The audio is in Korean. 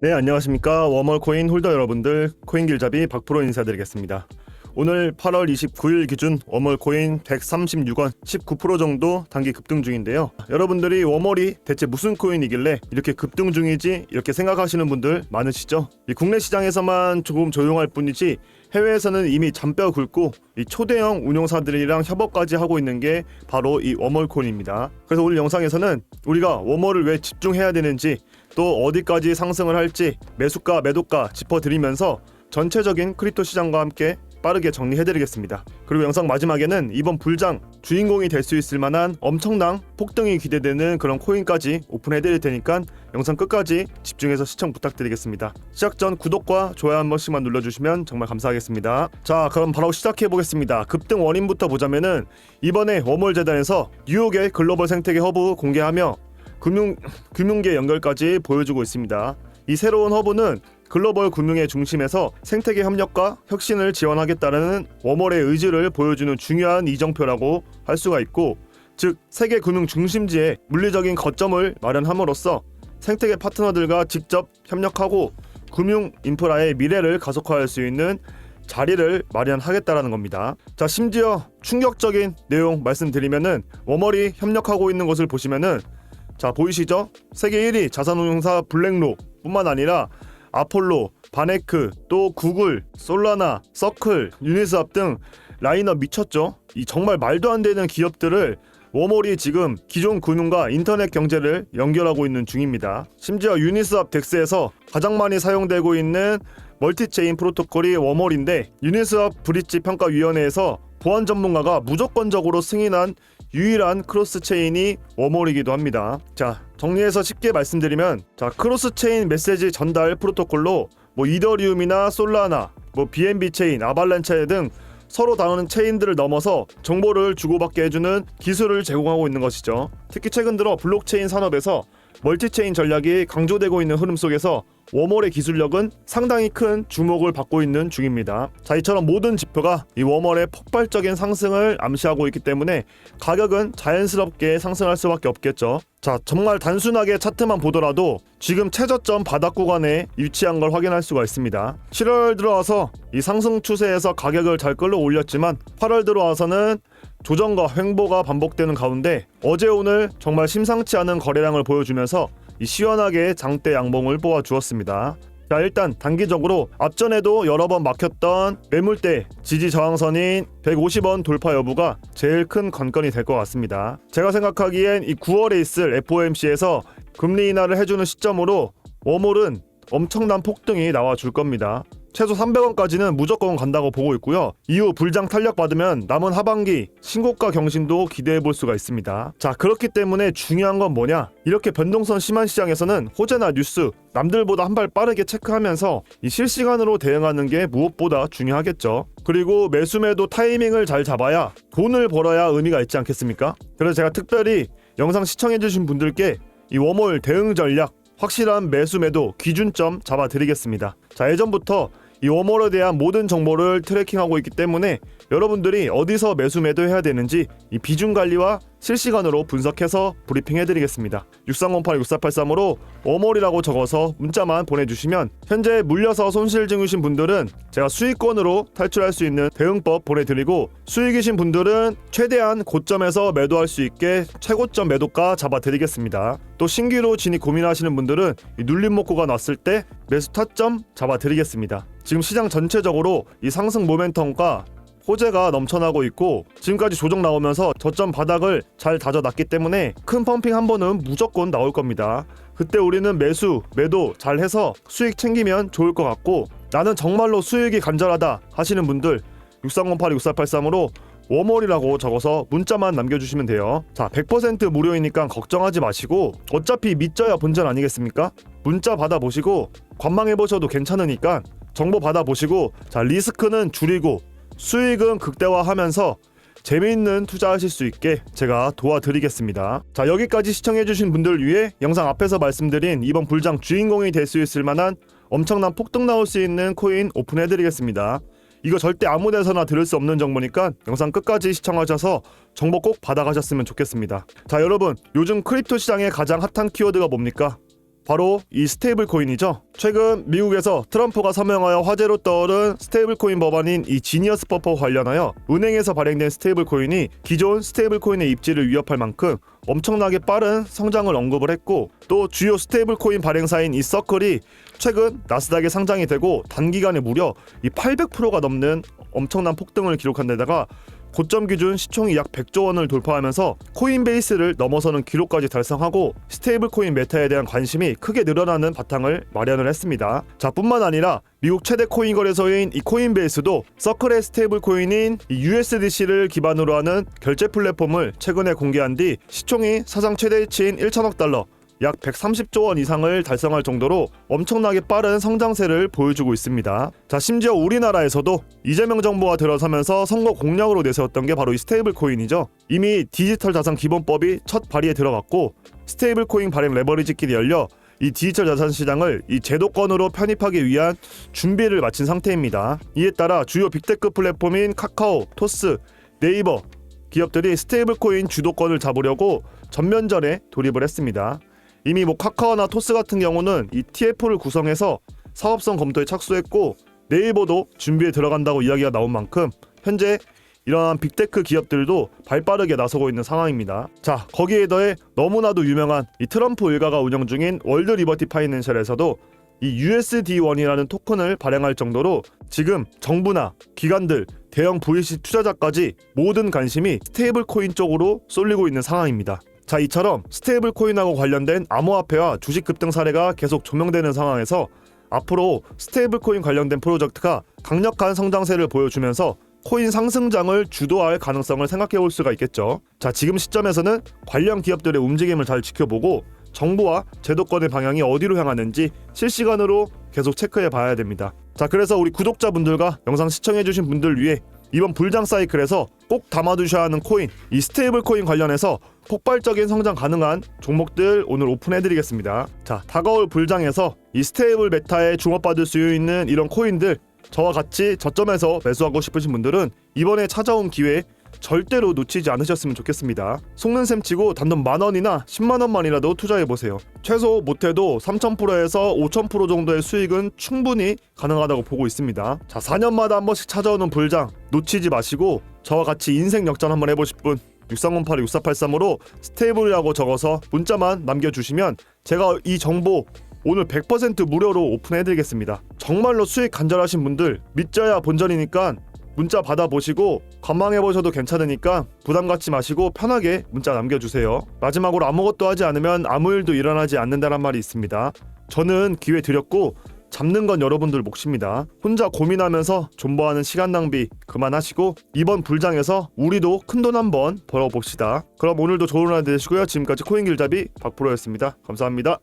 네, 안녕하십니까. 워멀 코인 홀더 여러분들, 코인 길잡이 박프로 인사드리겠습니다. 오늘 8월 29일 기준 워멀 코인 136원 19% 정도 단기 급등 중인데요. 여러분들이 워멀이 대체 무슨 코인이길래 이렇게 급등 중이지 이렇게 생각하시는 분들 많으시죠? 이 국내 시장에서만 조금 조용할 뿐이지 해외에서는 이미 잔뼈 굵고 이 초대형 운용사들이랑 협업까지 하고 있는 게 바로 이 워멀 코인입니다. 그래서 오늘 영상에서는 우리가 워멀을 왜 집중해야 되는지 또 어디까지 상승을 할지 매수가 매도가 짚어드리면서 전체적인 크립토 시장과 함께 빠르게 정리해드리겠습니다. 그리고 영상 마지막에는 이번 불장 주인공이 될 수 있을 만한 엄청난 폭등이 기대되는 그런 코인까지 오픈해드릴 테니까 영상 끝까지 집중해서 시청 부탁드리겠습니다. 시작 전 구독과 좋아요 한 번씩만 눌러주시면 정말 감사하겠습니다. 자 그럼 바로 시작해보겠습니다. 급등 원인부터 보자면은 이번에 워몰 재단에서 뉴욕의 글로벌 생태계 허브 공개하며 금융 금융계 연결까지 보여주고 있습니다. 이 새로운 허브는 글로벌 금융의 중심에서 생태계 협력과 혁신을 지원하겠다는 워멀의 의지를 보여주는 중요한 이정표라고 할 수가 있고, 즉 세계 금융 중심지에 물리적인 거점을 마련함으로써 생태계 파트너들과 직접 협력하고 금융 인프라의 미래를 가속화할 수 있는 자리를 마련하겠다라는 겁니다. 자, 심지어 충격적인 내용 말씀드리면은 워멀이 협력하고 있는 것을 보시면은 자 보이시죠? 세계 1위 자산운용사 블랙록뿐만 아니라 아폴로, 바네크, 또 구글, 솔라나, 서클, 유니스합 등 라인업 미쳤죠. 이 정말 말도 안 되는 기업들을 워몰이 지금 기존 금융과 인터넷 경제를 연결하고 있는 중입니다. 심지어 유니스합 덱스에서 가장 많이 사용되고 있는 멀티체인 프로토콜이 워몰인데 유니스합 브릿지 평가위원회에서 보안 전문가가 무조건적으로 승인한 유일한 크로스 체인이 워몰이기도 합니다. 자, 정리해서 쉽게 말씀드리면 자, 크로스 체인 메시지 전달 프로토콜로 뭐 이더리움이나 솔라나, 뭐 BNB 체인, 아발란체 등 서로 다루는 체인들을 넘어서 정보를 주고받게 해주는 기술을 제공하고 있는 것이죠. 특히 최근 들어 블록체인 산업에서 멀티체인 전략이 강조되고 있는 흐름 속에서 워멀의 기술력은 상당히 큰 주목을 받고 있는 중입니다. 자, 이처럼 모든 지표가 이 워멀의 폭발적인 상승을 암시하고 있기 때문에 가격은 자연스럽게 상승할 수밖에 없겠죠. 자, 정말 단순하게 차트만 보더라도 지금 최저점 바닥 구간에 위치한 걸 확인할 수가 있습니다. 7월 들어와서 이 상승 추세에서 가격을 잘 끌어올렸지만 8월 들어와서는 조정과 횡보가 반복되는 가운데 어제 오늘 정말 심상치 않은 거래량을 보여주면서 이 시원하게 장대 양봉을 뽑아 주었습니다. 자 일단 단기적으로 앞전에도 여러 번 막혔던 매물대 지지 저항선인 150원 돌파 여부가 제일 큰 건건이 될 것 같습니다. 제가 생각하기엔 이 9월에 있을 FOMC에서 금리 인하를 해주는 시점으로 워몰은 엄청난 폭등이 나와 줄 겁니다. 최소 300원까지는 무조건 간다고 보고 있고요. 이후 불장 탄력 받으면 남은 하반기 신고가 경신도 기대해 볼 수가 있습니다. 자, 그렇기 때문에 중요한 건 뭐냐? 이렇게 변동성 심한 시장에서는 호재나 뉴스 남들보다 한 발 빠르게 체크하면서 이 실시간으로 대응하는 게 무엇보다 중요하겠죠. 그리고 매수매도 타이밍을 잘 잡아야 돈을 벌어야 의미가 있지 않겠습니까? 그래서 제가 특별히 영상 시청해주신 분들께 이 워몰 대응 전략 확실한 매수 매도 기준점 잡아드리겠습니다. 자 예전부터 이 워몰에 대한 모든 정보를 트래킹하고 있기 때문에 여러분들이 어디서 매수 매도해야 되는지 이 비중 관리와 실시간으로 분석해서 브리핑해드리겠습니다. 6308-6483으로 워몰이라고 적어서 문자만 보내주시면 현재 물려서 손실 증후신 분들은 제가 수익권으로 탈출할 수 있는 대응법 보내드리고 수익이신 분들은 최대한 고점에서 매도할 수 있게 최고점 매도가 잡아드리겠습니다. 또 신규로 진입 고민하시는 분들은 이 눌림 목표가 났을 때 매수 타점 잡아드리겠습니다. 지금 시장 전체적으로 이 상승 모멘텀과 호재가 넘쳐나고 있고 지금까지 조정 나오면서 저점 바닥을 잘 다져놨기 때문에 큰 펌핑 한 번은 무조건 나올 겁니다. 그때 우리는 매수, 매도 잘 해서 수익 챙기면 좋을 것 같고 나는 정말로 수익이 간절하다 하시는 분들 6308-6483으로 워몰이라고 적어서 문자만 남겨주시면 돼요. 자, 100% 무료이니까 걱정하지 마시고 어차피 믿져야 본전 아니겠습니까? 문자 받아보시고 관망해보셔도 괜찮으니까 정보 받아보시고 자 리스크는 줄이고 수익은 극대화하면서 재미있는 투자하실 수 있게 제가 도와드리겠습니다. 자 여기까지 시청해주신 분들을 위해 영상 앞에서 말씀드린 이번 불장 주인공이 될 수 있을 만한 엄청난 폭등 나올 수 있는 코인 오픈해드리겠습니다. 이거 절대 아무 데서나 들을 수 없는 정보니까 영상 끝까지 시청하셔서 정보 꼭 받아가셨으면 좋겠습니다. 자 여러분 요즘 크립토 시장의 가장 핫한 키워드가 뭡니까? 바로 이 스테이블 코인이죠. 최근 미국에서 트럼프가 서명하여 화제로 떠오른 스테이블 코인 법안인 이 지니어스 버퍼 관련하여 은행에서 발행된 스테이블 코인이 기존 스테이블 코인의 입지를 위협할 만큼 엄청나게 빠른 성장을 언급을 했고 또 주요 스테이블 코인 발행사인 이 서클이 최근 나스닥에 상장이 되고 단기간에 무려 이 800%가 넘는 엄청난 폭등을 기록한 데다가 고점 기준 시총이 약 100조 원을 돌파하면서 코인베이스를 넘어서는 기록까지 달성하고 스테이블 코인 메타에 대한 관심이 크게 늘어나는 바탕을 마련을 했습니다. 자, 뿐만 아니라 미국 최대 코인 거래소인 이 코인베이스도 서클의 스테이블 코인인 이 USDC를 기반으로 하는 결제 플랫폼을 최근에 공개한 뒤 시총이 사상 최대치인 1천억 달러 약 130조 원 이상을 달성할 정도로 엄청나게 빠른 성장세를 보여주고 있습니다. 자, 심지어 우리나라에서도 이재명 정부가 들어서면서 선거 공약으로 내세웠던 게 바로 이 스테이블 코인이죠. 이미 디지털 자산 기본법이 첫 발의에 들어갔고 스테이블 코인 발행 레버리지끼리 열려 이 디지털 자산 시장을 이 제도권으로 편입하기 위한 준비를 마친 상태입니다. 이에 따라 주요 빅테크 플랫폼인 카카오, 토스, 네이버 기업들이 스테이블 코인 주도권을 잡으려고 전면전에 돌입을 했습니다. 이미 뭐 카카오나 토스 같은 경우는 이 TF를 구성해서 사업성 검토에 착수했고 네이버도 준비에 들어간다고 이야기가 나온 만큼 현재 이러한 빅테크 기업들도 발빠르게 나서고 있는 상황입니다. 자, 거기에 더해 너무나도 유명한 이 트럼프 일가가 운영 중인 월드 리버티 파이낸셜에서도 이 USD1이라는 토큰을 발행할 정도로 지금 정부나 기관들, 대형 VC 투자자까지 모든 관심이 스테이블 코인 쪽으로 쏠리고 있는 상황입니다. 자, 이처럼 스테이블 코인하고 관련된 암호화폐와 주식 급등 사례가 계속 조명되는 상황에서 앞으로 스테이블 코인 관련된 프로젝트가 강력한 성장세를 보여주면서 코인 상승장을 주도할 가능성을 생각해 볼 수가 있겠죠. 자, 지금 시점에서는 관련 기업들의 움직임을 잘 지켜보고 정부와 제도권의 방향이 어디로 향하는지 실시간으로 계속 체크해 봐야 됩니다. 자, 그래서 우리 구독자분들과 영상 시청해 주신 분들 위해 이번 불장 사이클에서 꼭 담아두셔야 하는 코인, 이 스테이블 코인 관련해서 폭발적인 성장 가능한 종목들 오늘 오픈해드리겠습니다. 자, 다가올 불장에서 이 스테이블 메타에 주목받을 수 있는 이런 코인들 저와 같이 저점에서 매수하고 싶으신 분들은 이번에 찾아온 기회 절대로 놓치지 않으셨으면 좋겠습니다. 속는 셈 치고 단돈 만 원이나 10만 원만이라도 투자해 보세요. 최소 못해도 3,000%에서 5,000% 정도의 수익은 충분히 가능하다고 보고 있습니다. 자, 4년마다 한 번씩 찾아오는 불장 놓치지 마시고 저와 같이 인생 역전 한번 해보실 분 6308-6483으로 스테이블이라고 적어서 문자만 남겨주시면 제가 이 정보 오늘 100% 무료로 오픈해드리겠습니다. 정말로 수익 간절하신 분들 믿져야 본전이니까 문자 받아보시고 관망해보셔도 괜찮으니까 부담 갖지 마시고 편하게 문자 남겨주세요. 마지막으로 아무것도 하지 않으면 아무 일도 일어나지 않는다란 말이 있습니다. 저는 기회 드렸고 잡는 건 여러분들 몫입니다. 혼자 고민하면서 존버하는 시간 낭비 그만하시고 이번 불장에서 우리도 큰 돈 한번 벌어봅시다. 그럼 오늘도 좋은 하루 되시고요. 지금까지 코인길잡이 박프로였습니다. 감사합니다.